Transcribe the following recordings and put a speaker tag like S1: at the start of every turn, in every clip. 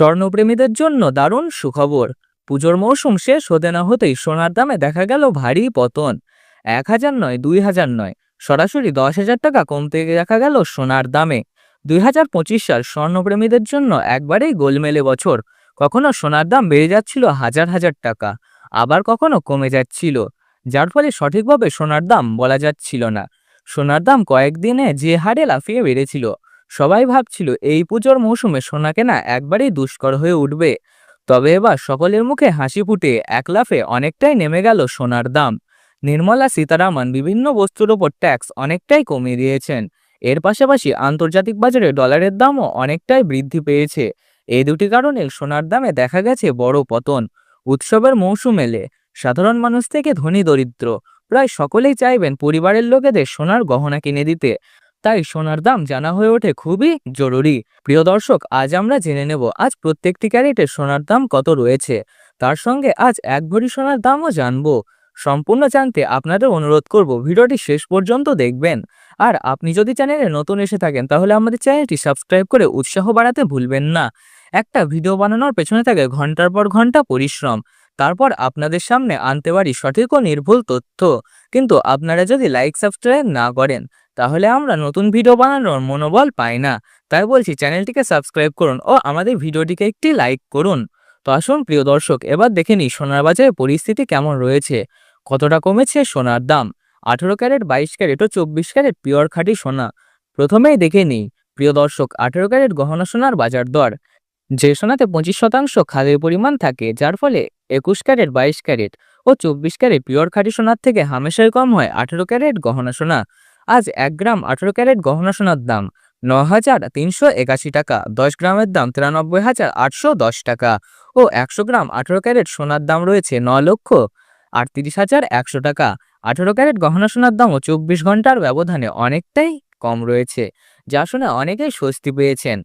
S1: স্বর্ণপ্রেমীদের জন্য দারুণ সুখবর। পুজোর মৌসুম শেষ হতে না হতেই সোনার দামে দেখা গেল ভারী পতন। এক হাজার নয়, দুই হাজার নয়, সরাসরি দশ হাজার টাকা কমতে দেখা গেল সোনার দামে। দুই হাজার পঁচিশ সাল স্বর্ণপ্রেমীদের জন্য একবারেই গোলমেলে বছর। কখনো সোনার দাম বেড়ে যাচ্ছিল হাজার হাজার টাকা, আবার কখনো কমে যাচ্ছিল। যার ফলে সঠিকভাবে সোনার দাম বলা যাচ্ছিল না। সোনার দাম কয়েকদিনে যে হারে লাফিয়ে বেড়েছিল। সবাই ভাবছিল, এই পুজোর মৌসুমে সোনা কেনা একবারেই দুষ্কর হয়ে উঠবে। তবে এবার সকলের মুখে হাসি ফুটে এক লাফে অনেকটাই নেমে গেল সোনার দাম। নির্মলা, সীতারামন বিভিন্ন বস্তুর ওপর ট্যাক্স অনেকটাই কমিয়ে দিয়েছেন। এর পাশাপাশি আন্তর্জাতিক বাজারে ডলারের দামও অনেকটাই বৃদ্ধি পেয়েছে। এই দুটি কারণে সোনার দামে দেখা গেছে বড় পতন। উৎসবের মৌসুম এলে সাধারণ মানুষ থেকে ধনী, দরিদ্র, প্রায় সকলেই চাইবেন পরিবারের লোকেদের সোনার গহনা কিনে দিতে। তাই সোনার দাম জানা হয়ে ওঠে খুবই জরুরি। প্রিয় দর্শক, আজ আমরা জেনে নেব, আজ প্রত্যেকটি ক্যারেটের সোনার দাম কত রয়েছে। তার সঙ্গে আজ এক ভরি সোনার দামও জানব। সম্পূর্ণ জানতে আপনাদের অনুরোধ করব, ভিডিওটি শেষ পর্যন্ত দেখবেন। আর আপনি যদি চ্যানেলে নতুন এসে থাকেন, তাহলে আমাদের চ্যানেলটি সাবস্ক্রাইব করে উৎসাহ বাড়াতে ভুলবেন না। একটা ভিডিও বানানোর পেছনে থাকে ঘণ্টার পর ঘণ্টা পরিশ্রম। তারপর আপনাদের সামনে আনতে পারি সঠিক ও নির্ভুল তথ্য। কিন্তু আপনারা যদি লাইক সাবস্ক্রাইব না করেন তাহলে আমরা নতুন ভিডিও বানানোর মনোবল পাই না। তাই বলছি, চ্যানেলটিকে সাবস্ক্রাইব করুন ও আমাদের ভিডিওটিকে একটি লাইক করুন। তো আসুন, প্রিয় দর্শক, এবার দেখে নিই সোনার বাজারে পরিস্থিতি কেমন রয়েছে। কতটা কমেছে সোনার দাম? আঠেরো ক্যারেট, বাইশ ক্যারেট ও চব্বিশ ক্যারেট পিওর খাঁটি সোনা। প্রথমেই দেখে নিই, প্রিয় দর্শক, আঠেরো ক্যারেট গহনা সোনার বাজার দর। যে সোনাতে পঁচিশ শতাংশ খাদের পরিমাণ থাকে, যার ফলে একুশ ক্যারেট, বাইশ ক্যারেট ও চব্বিশ ক্যারেট পিওর খাঁটি সোনার থেকে হামেশাই কম হয় আঠেরো ক্যারেট গহনা সোনা। আজ এক গ্রাম আঠেরো ক্যারেট গহনা সোনার দাম ন হাজার তিনশো একাশি টাকা, দশ গ্রামের দাম তিরানব্বই হাজার আটশো দশ টাকা ও একশো গ্রাম আঠেরো ক্যারেট সোনার দাম রয়েছে ন লক্ষ আটত্রিশ হাজার একশো টাকা। আঠেরো ক্যারেট গহনা সোনার দামও চব্বিশ ঘণ্টার ব্যবধানে অনেকটাই কম রয়েছে, যা শুনে অনেকেই স্বস্তি পেয়েছেন।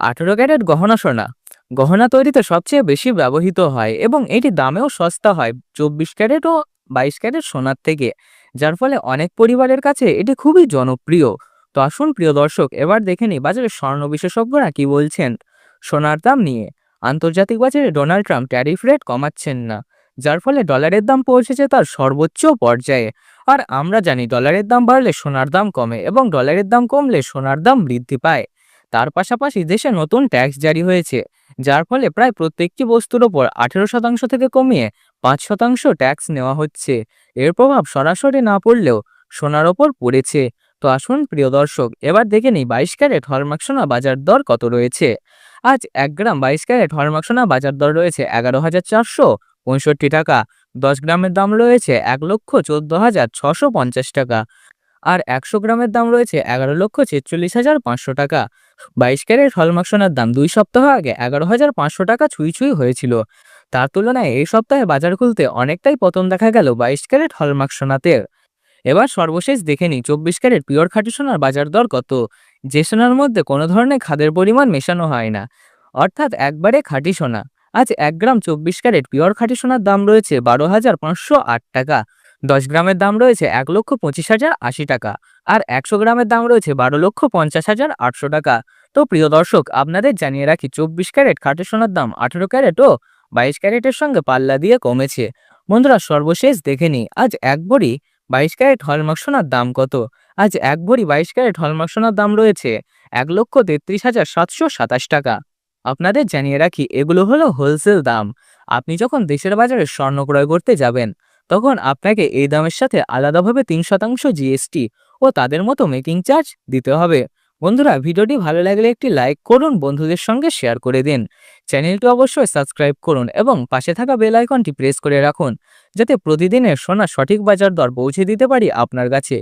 S1: আঠেরো ক্যারেট গহনা সোনা, গহনা তৈরিতে সবচেয়ে বেশি ব্যবহৃত হয় এবং এটি দামেও সস্তা হয় চব্বিশ ক্যারেট ও বাইশ ক্যারেট সোনার থেকে। যার ফলে অনেক পরিবারের কাছে এটি খুবই জনপ্রিয়। তো আসুন প্রিয় দর্শক, এবার দেখে নিই বাজারের স্বর্ণ বিশেষজ্ঞরা কি বলছেন। সোনার দাম নিয়ে আন্তর্জাতিক বাজারে ডোনাল্ড ট্রাম্প ট্যারিফ রেট কমাচ্ছেন না, যার ফলে ডলারের দাম পৌঁছেছে তার সর্বোচ্চ পর্যায়ে। আর আমরা জানি ডলারের দাম বাড়লে সোনার দাম কমে এবং ডলারের দাম কমলে সোনার দাম বৃদ্ধি পায়। তার পাশাপাশি দেশে নতুন ট্যাক্স জারি হয়েছে, যার ফলে প্রায় প্রত্যেকটি বস্তুর ওপর আঠেরো শতাংশ থেকে কমিয়ে পাঁচ শতাংশ ট্যাক্স নেওয়া হচ্ছে। এর প্রভাব সরাসরি না পড়লেও সোনার ওপর পড়েছে। তো আসুন প্রিয় দর্শক, এবার দেখে নিই বাইশ ক্যারেট হলমার্ক সোনা বাজার দর কত রয়েছে। আজ এক গ্রাম বাইশ ক্যারেট হলমার্ক সোনা বাজার দর রয়েছে এগারো হাজার চারশো পঁয়ষট্টি টাকা, দশ গ্রামের দাম রয়েছে এক লক্ষ চোদ্দ হাজার ছশো পঞ্চাশ টাকা। আর একশো গ্রামের দাম রয়েছে এগারো লক্ষ ছেচল্লিশ হাজার পাঁচশো টাকা। বাইশ ক্যারেট হলমার্ক সোনার দাম দুই সপ্তাহ আগে এগারো হাজার পাঁচশো টাকা ছুঁই ছুঁই হয়েছিল। তার তুলনায় এই সপ্তাহে বাজার খুলতে অনেকটাই পতন দেখা গেল বাইশ ক্যারেট হলমার্ক সোনাতে এবার সর্বশেষ দেখে নিই চব্বিশ ক্যারেট পিওর খাঁটি সোনার বাজার দর কত? যে সোনার মধ্যে কোনো ধরনের খাদের পরিমাণ মেশানো হয় না। অর্থাৎ একবারে খাঁটি সোনা। আজ এক গ্রাম চব্বিশ ক্যারেট পিওর খাঁটি সোনার দাম রয়েছে বারো হাজার পাঁচশো আট টাকা। দশ গ্রামের দাম রয়েছে এক লক্ষ পঁচিশ হাজার আশি টাকা আর একশো গ্রামের দাম রয়েছে বারো লক্ষ পঞ্চাশ হাজার আটশো টাকা। তো প্রিয় দর্শক, আপনাদের জানিয়ে রাখি চব্বিশ ক্যারেট খাঁটি সোনার দাম আঠেরো ক্যারেট ও বাইশ ক্যারেটের সঙ্গে পাল্লা দিয়ে কমেছে। বন্ধুরা, সর্বশেষ দেখে নিই, আজ এক ভরি বাইশ ক্যারেট হলমার্ক সোনার দাম কত? আজ এক ভরি বাইশ ক্যারেট হলমার্ক সোনার দাম রয়েছে এক লক্ষ তেত্রিশ হাজার সাতশো সাতাশ টাকা। আপনাদের জানিয়ে রাখি, এগুলো হলো হোলসেল দাম। আপনি যখন দেশের বাজারে স্বর্ণ ক্রয় করতে যাবেন তখন আপনাকে এই দামের সাথে আলাদাভাবে তিন শতাংশ জিএসটি ও তাদের মতো মেকিং চার্জ দিতে হবে। বন্ধুরা, ভিডিওটি ভালো লাগলে একটি লাইক করুন, বন্ধুদের সঙ্গে শেয়ার করে দিন। চ্যানেলটি অবশ্যই সাবস্ক্রাইব করুন এবং পাশে থাকা বেল আইকনটি প্রেস করে রাখুন, যাতে প্রতিদিনের সোনা সঠিক বাজার দর পৌঁছে দিতে পারি আপনার কাছে।